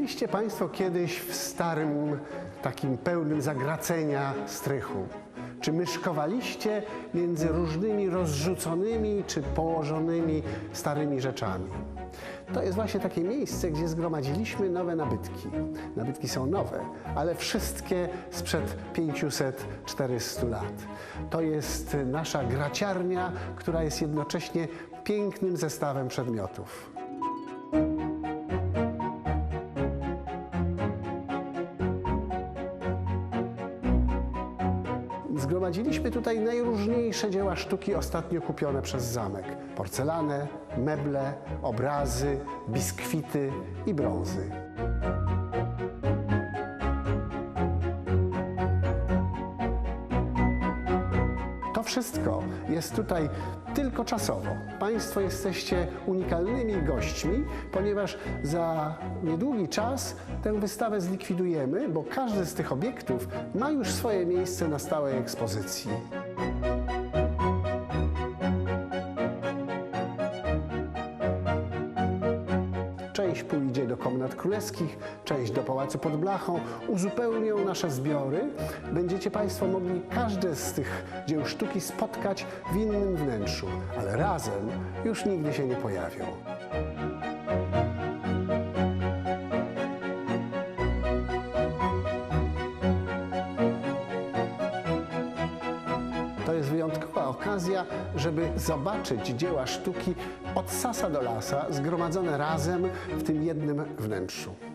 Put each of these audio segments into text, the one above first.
Byliście Państwo kiedyś w starym, takim pełnym zagracenia strychu? Czy myszkowaliście między różnymi rozrzuconymi czy położonymi starymi rzeczami? To jest właśnie takie miejsce, gdzie zgromadziliśmy nowe nabytki. Nabytki są nowe, ale wszystkie sprzed 500-400 lat. To jest nasza graciarnia, która jest jednocześnie pięknym zestawem przedmiotów. Zgromadziliśmy tutaj najróżniejsze dzieła sztuki ostatnio kupione przez zamek. Porcelanę, meble, obrazy, biskwity i brązy. Wszystko jest tutaj tylko czasowo. Państwo jesteście unikalnymi gośćmi, ponieważ za niedługi czas tę wystawę zlikwidujemy, bo każdy z tych obiektów ma już swoje miejsce na stałej ekspozycji. Królewskich, część do pałacu pod blachą. Uzupełnią nasze zbiory. Będziecie Państwo mogli każde z tych dzieł sztuki spotkać w innym wnętrzu, ale razem już nigdy się nie pojawią. Jest wyjątkowa okazja, żeby zobaczyć dzieła sztuki od sasa do lasa, zgromadzone razem w tym jednym wnętrzu.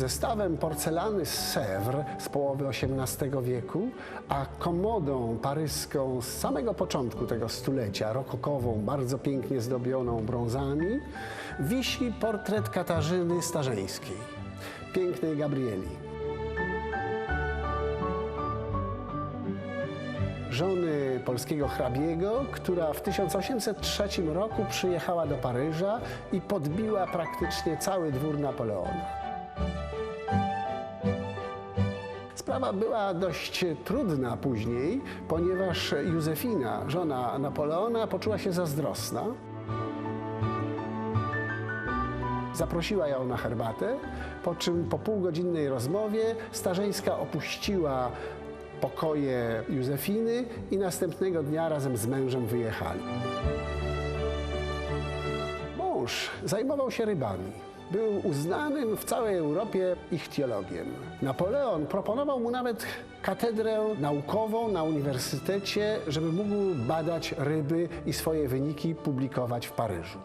Zestawem porcelany z Sèvres z połowy XVIII wieku, a komodą paryską z samego początku tego stulecia, rokokową, bardzo pięknie zdobioną brązami, wisi portret Katarzyny Starzeńskiej, pięknej Gabrieli. żony polskiego hrabiego, która w 1803 roku przyjechała do Paryża i podbiła praktycznie cały dwór Napoleona. Sprawa była dość trudna później, ponieważ Józefina, żona Napoleona, poczuła się zazdrosna. Zaprosiła ją na herbatę, po czym po półgodzinnej rozmowie Starzeńska opuściła pokoje Józefiny i następnego dnia razem z mężem wyjechali. Mąż zajmował się rybami. Był uznanym w całej Europie ichtiologiem. Napoleon proponował mu nawet katedrę naukową na uniwersytecie, żeby mógł badać ryby i swoje wyniki publikować w Paryżu.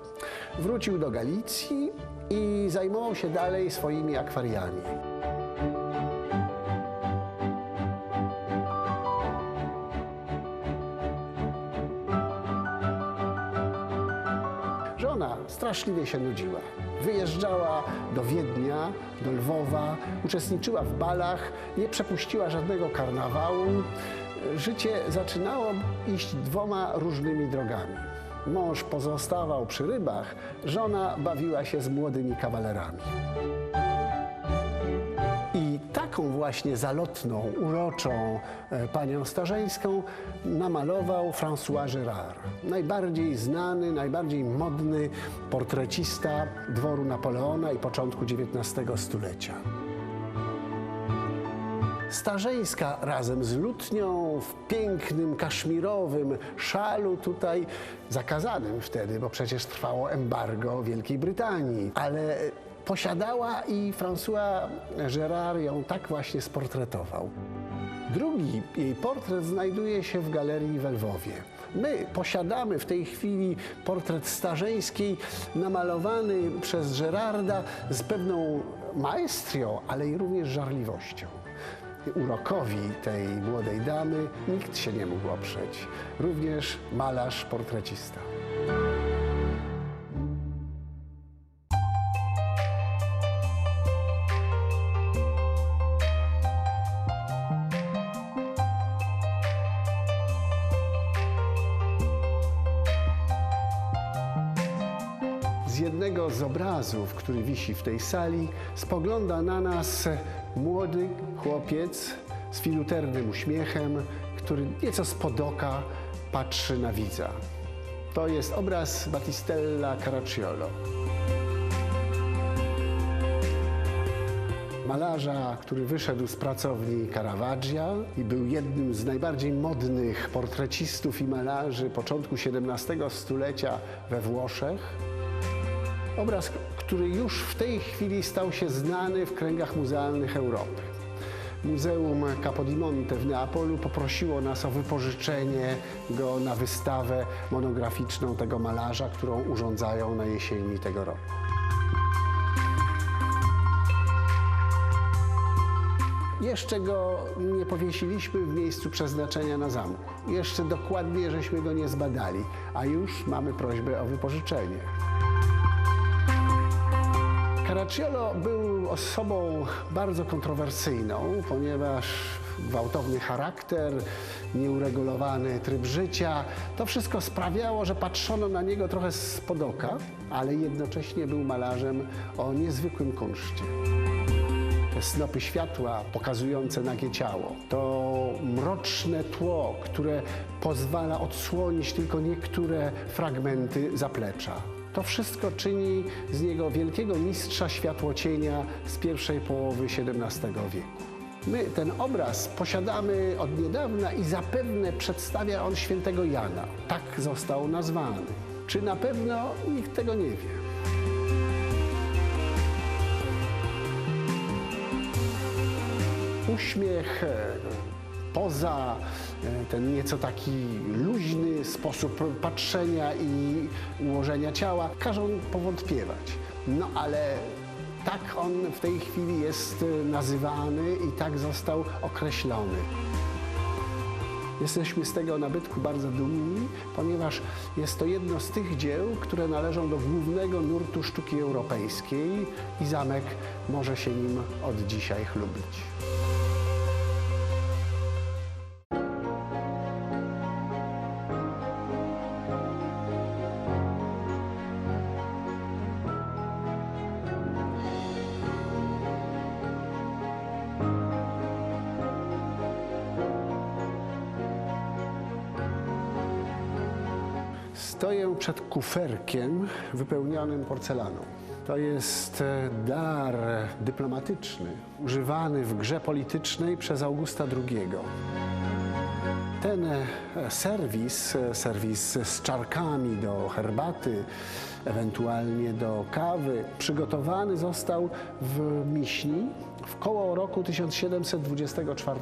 Wrócił do Galicji i zajmował się dalej swoimi akwariami. Straszliwie się nudziła. Wyjeżdżała do Wiednia, do Lwowa, uczestniczyła w balach, nie przepuściła żadnego karnawału. Życie zaczynało iść dwoma różnymi drogami. Mąż pozostawał przy rybach, żona bawiła się z młodymi kawalerami. Taką właśnie zalotną, uroczą e, panią Starzeńską namalował François Gérard. Najbardziej znany, najbardziej modny portrecista dworu Napoleona i początku XIX stulecia. Starzeńska razem z lutnią w pięknym kaszmirowym szalu tutaj zakazanym wtedy, bo przecież trwało embargo Wielkiej Brytanii, ale posiadała i François Gérard ją tak właśnie sportretował. Drugi jej portret znajduje się w galerii w Lwowie. My posiadamy w tej chwili portret starzeńskiej namalowany przez Gerarda z pewną maestrią, ale i również żarliwością. Urokowi tej młodej damy nikt się nie mógł oprzeć. Również malarz, portrecista. Z jednego z obrazów, który wisi w tej sali, spogląda na nas młody chłopiec z filuternym uśmiechem, który nieco spod oka patrzy na widza. To jest obraz Battistella Caracciolo. Malarza, który wyszedł z pracowni Caravaggia i był jednym z najbardziej modnych portrecistów i malarzy początku XVII stulecia we Włoszech. Obraz, który już w tej chwili stał się znany w kręgach muzealnych Europy. Muzeum Capodimonte w Neapolu poprosiło nas o wypożyczenie go na wystawę monograficzną tego malarza, którą urządzają na jesieni tego roku. Jeszcze go nie powiesiliśmy w miejscu przeznaczenia na zamku. Jeszcze dokładnie żeśmy go nie zbadali, a już mamy prośbę o wypożyczenie. Caracciolo był osobą bardzo kontrowersyjną, ponieważ gwałtowny charakter, nieuregulowany tryb życia, to wszystko sprawiało, że patrzono na niego trochę spod oka, ale jednocześnie był malarzem o niezwykłym kunszcie. Te snopy światła pokazujące nagie ciało, to mroczne tło, które pozwala odsłonić tylko niektóre fragmenty zaplecza. To wszystko czyni z niego wielkiego mistrza światłocienia z pierwszej połowy XVII wieku. My ten obraz posiadamy od niedawna i zapewne przedstawia on świętego Jana. Tak został nazwany. Czy na pewno nikt tego nie wie? Uśmiech, poza, e, ten nieco taki luźny sposób patrzenia i ułożenia ciała każą powątpiewać. No ale tak on w tej chwili jest e, nazywany i tak został określony. Jesteśmy z tego nabytku bardzo dumni, ponieważ jest to jedno z tych dzieł, które należą do głównego nurtu sztuki europejskiej i zamek może się nim od dzisiaj chlubić. Stoję przed kuferkiem wypełnionym porcelaną. To jest e, dar dyplomatyczny, używany w grze politycznej przez Augusta II. Ten e, serwis, e, serwis z czarkami do herbaty, ewentualnie do kawy, przygotowany został w Miśni w koło roku 1724.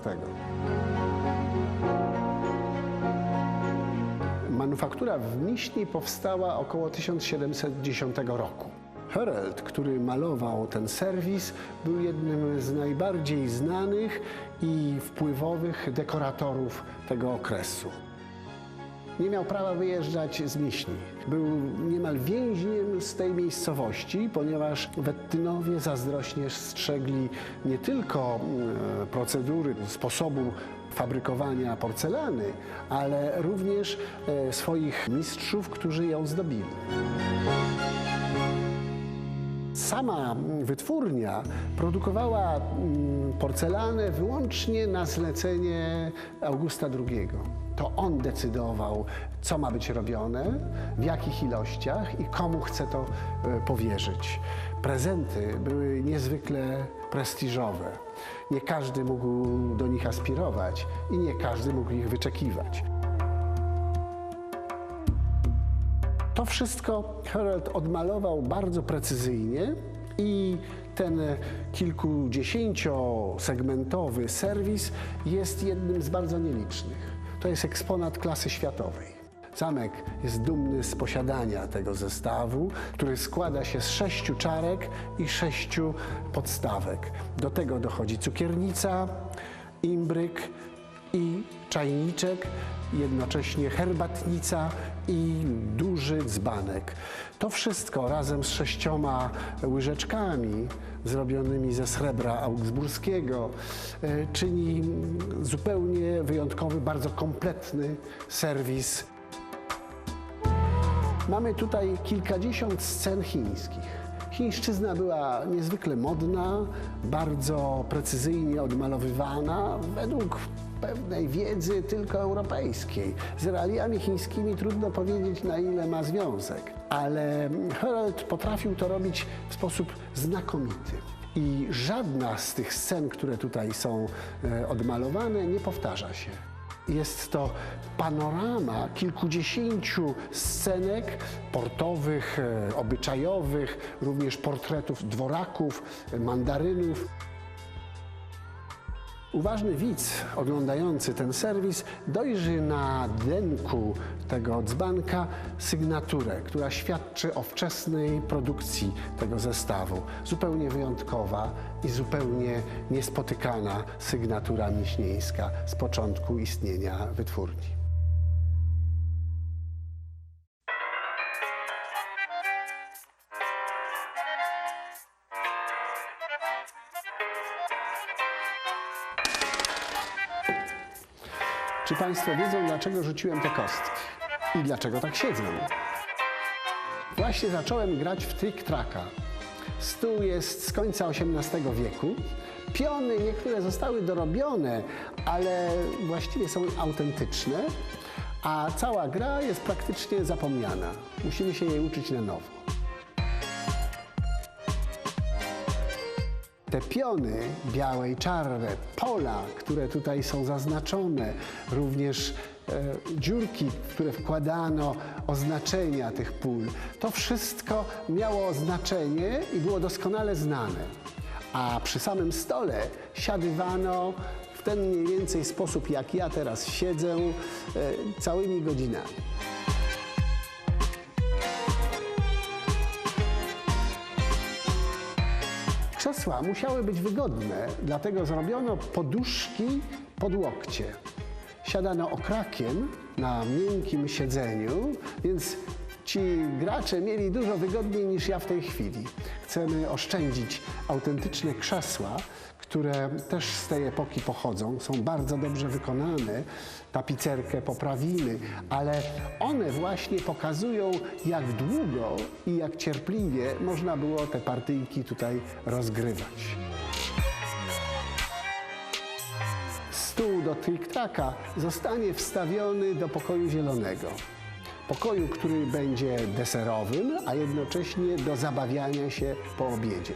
Manufaktura w Miśni powstała około 1710 roku. Herald, który malował ten serwis, był jednym z najbardziej znanych i wpływowych dekoratorów tego okresu. Nie miał prawa wyjeżdżać z Miśni. Był niemal więźniem z tej miejscowości, ponieważ Wettynowie zazdrośnie strzegli nie tylko e, procedury, sposobu fabrykowania porcelany, ale również e, swoich mistrzów, którzy ją zdobili. Sama wytwórnia produkowała mm, porcelanę wyłącznie na zlecenie Augusta II. To on decydował, co ma być robione, w jakich ilościach i komu chce to e, powierzyć. Prezenty były niezwykle prestiżowe. Nie każdy mógł do nich aspirować i nie każdy mógł ich wyczekiwać. To wszystko Herald odmalował bardzo precyzyjnie i ten kilkudziesięciosegmentowy serwis jest jednym z bardzo nielicznych. To jest eksponat klasy światowej. Zamek jest dumny z posiadania tego zestawu, który składa się z sześciu czarek i sześciu podstawek. Do tego dochodzi cukiernica, imbryk i czajniczek, jednocześnie herbatnica i duży dzbanek. To wszystko razem z sześcioma łyżeczkami zrobionymi ze srebra augsburskiego e, czyni zupełnie wyjątkowy, bardzo kompletny serwis Mamy tutaj kilkadziesiąt scen chińskich. Chińszczyzna była niezwykle modna, bardzo precyzyjnie odmalowywana według pewnej wiedzy tylko europejskiej. Z realiami chińskimi trudno powiedzieć, na ile ma związek, ale Herald potrafił to robić w sposób znakomity. I żadna z tych scen, które tutaj są e, odmalowane, nie powtarza się. Jest to panorama kilkudziesięciu scenek portowych, e, obyczajowych, również portretów dworaków, mandarynów. Uważny widz oglądający ten serwis dojrzy na denku tego dzbanka sygnaturę, która świadczy o wczesnej produkcji tego zestawu. Zupełnie wyjątkowa i zupełnie niespotykana sygnatura miśnieńska z początku istnienia wytwórni. Czy Państwo wiedzą, dlaczego rzuciłem te kostki? I dlaczego tak siedzę? Właśnie zacząłem grać w trick-tracka. Stół jest z końca XVIII wieku. Piony niektóre zostały dorobione, ale właściwie są autentyczne, a cała gra jest praktycznie zapomniana. Musimy się jej uczyć na nowo. Te piony białe i czarne, pola, które tutaj są zaznaczone, również e, dziurki, które wkładano oznaczenia tych pól, to wszystko miało znaczenie i było doskonale znane. A przy samym stole siadywano w ten mniej więcej sposób, jak ja teraz siedzę, e, całymi godzinami. Krzesła musiały być wygodne, dlatego zrobiono poduszki pod łokcie. Siadano okrakiem na miękkim siedzeniu, więc ci gracze mieli dużo wygodniej niż ja w tej chwili. Chcemy oszczędzić autentyczne krzesła, które też z tej epoki pochodzą, są bardzo dobrze wykonane. Tapicerkę poprawimy, ale one właśnie pokazują, jak długo i jak cierpliwie można było te partyjki tutaj rozgrywać. Stół do trick-tracka zostanie wstawiony do pokoju zielonego. Pokoju, który będzie deserowym, a jednocześnie do zabawiania się po obiedzie.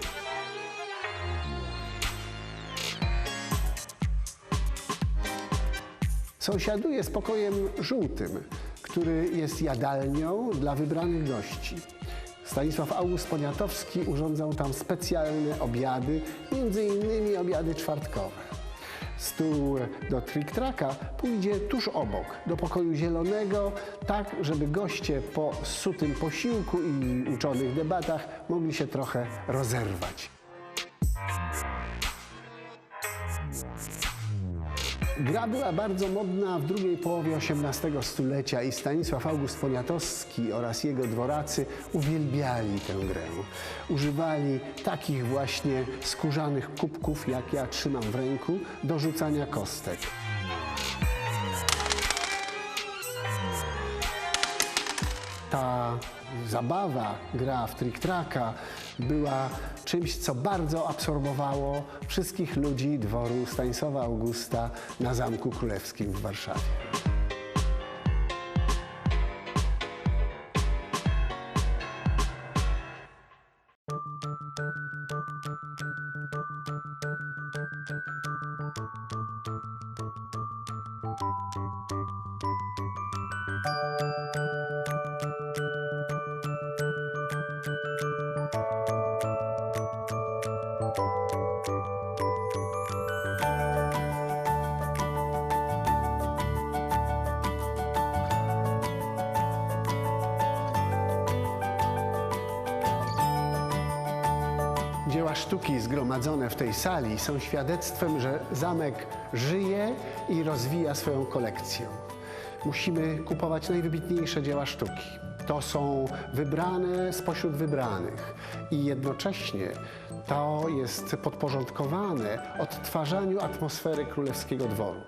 Sąsiaduje z pokojem żółtym, który jest jadalnią dla wybranych gości. Stanisław August Poniatowski urządzał tam specjalne obiady, innymi obiady czwartkowe. Stół do trick-tracka pójdzie tuż obok, do pokoju zielonego, tak żeby goście po sutym posiłku i uczonych debatach mogli się trochę rozerwać. Gra była bardzo modna w drugiej połowie XVIII stulecia i Stanisław August Poniatowski oraz jego dworacy uwielbiali tę grę. Używali takich właśnie skórzanych kubków, jak ja trzymam w ręku, do rzucania kostek. Ta zabawa, gra w trick-tracka była czymś, co bardzo absorbowało wszystkich ludzi dworu Stanisława Augusta na Zamku Królewskim w Warszawie. Dzieła sztuki zgromadzone w tej sali są świadectwem, że zamek żyje i rozwija swoją kolekcję. Musimy kupować najwybitniejsze dzieła sztuki. To są wybrane spośród wybranych i jednocześnie to jest podporządkowane odtwarzaniu atmosfery królewskiego dworu.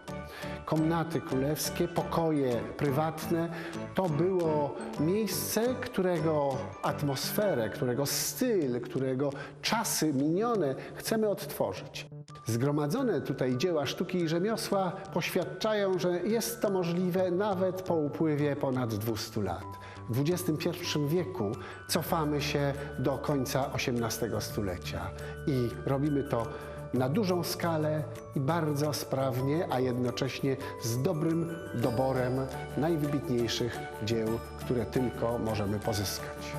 Komnaty królewskie, pokoje prywatne to było miejsce, którego atmosferę, którego styl, którego czasy minione chcemy odtworzyć. Zgromadzone tutaj dzieła sztuki i rzemiosła poświadczają, że jest to możliwe nawet po upływie ponad 200 lat. W XXI wieku cofamy się do końca XVIII stulecia i robimy to na dużą skalę i bardzo sprawnie, a jednocześnie z dobrym doborem najwybitniejszych dzieł, które tylko możemy pozyskać.